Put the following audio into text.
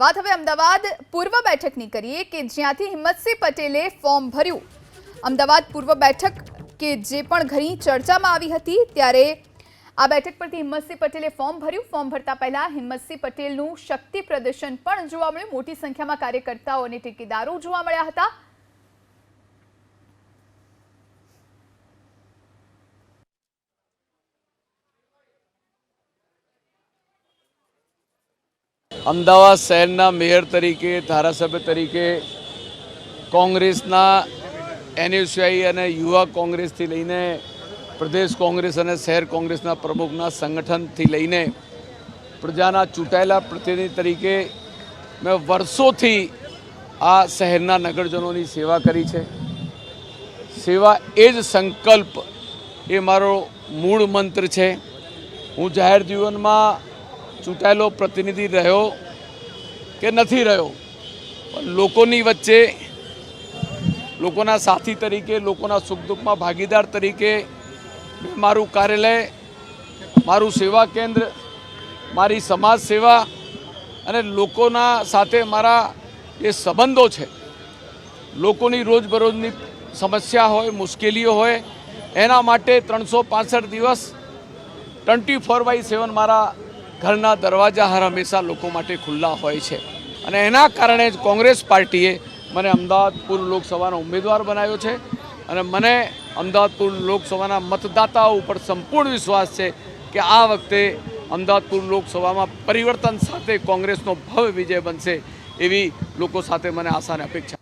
વાત હવે અમદાવાદ પૂર્વ બેઠકની કરીએ કે જ્યાંથી હિંમતસિંહ પટેલે ફોર્મ ભર્યું. અમદાવાદ પૂર્વ બેઠક કે જે પણ ઘણી ચર્ચામાં આવી હતી ત્યારે આ બેઠક પરથી હિંમતસિંહ પટેલે ફોર્મ ભર્યું. ફોર્મ ભરતા પહેલા હિંમતસિંહ પટેલનું શક્તિ પ્રદર્શન પણ જોવા મળ્યું. મોટી સંખ્યામાં કાર્યકર્તાઓ અને ટેકેદારો જોવા મળ્યા હતા. અમદાવાદ શહેરના મેયર તરીકે, ધારાસભ્ય તરીકે, કોંગ્રેસના એનએસયુઆઈ અને યુવા કોંગ્રેસથી લઈને પ્રદેશ કોંગ્રેસ અને શહેર કોંગ્રેસના પ્રમુખના સંગઠનથી લઈને પ્રજાના ચૂંટાયેલા પ્રતિનિધિ તરીકે મેં વર્ષોથી આ શહેરના નગરજનોની સેવા કરી છે. સેવા એ જ સંકલ્પ એ મારો મૂળ મંત્ર છે. હું જાહેર જીવનમાં ચૂંટાયેલો પ્રતિનિધિ રહ્યો કે નથી રહ્યો? પણ લોકોની વચ્ચે, લોકોના સાથી તરીકે, લોકોના સુખ દુઃખમાં ભાગીદાર તરીકે મારું કાર્યાલય, મારું સેવા કેન્દ્ર, મારી સમાજ સેવા અને લોકોના સાથે મારા જે સંબંધો છે, લોકોની રોજબરોજની સમસ્યા હોય, મુશ્કેલીઓ હોય, એના માટે ત્રણસો દિવસ, ટ્વેન્ટી ફોર બાય સેવન મારા ઘરના દરવાજા હર હંમેશા લોકો માટે ખુલ્લા હોય છે. અને એના કારણે જ કોંગ્રેસ પાર્ટીએ મને અમદાવાદ પૂર્વ લોકસભાનો ઉમેદવાર બનાવ્યો છે. અને મને અમદાવાદ પૂર્વ લોકસભાના મતદાતાઓ ઉપર સંપૂર્ણ વિશ્વાસ છે કે આ વખતે અમદાવાદ પૂર્વ લોકસભામાં પરિવર્તન સાથે કોંગ્રેસનો ભવ્ય વિજય બનશે એવી લોકો સાથે મને આશાને અપેક્ષા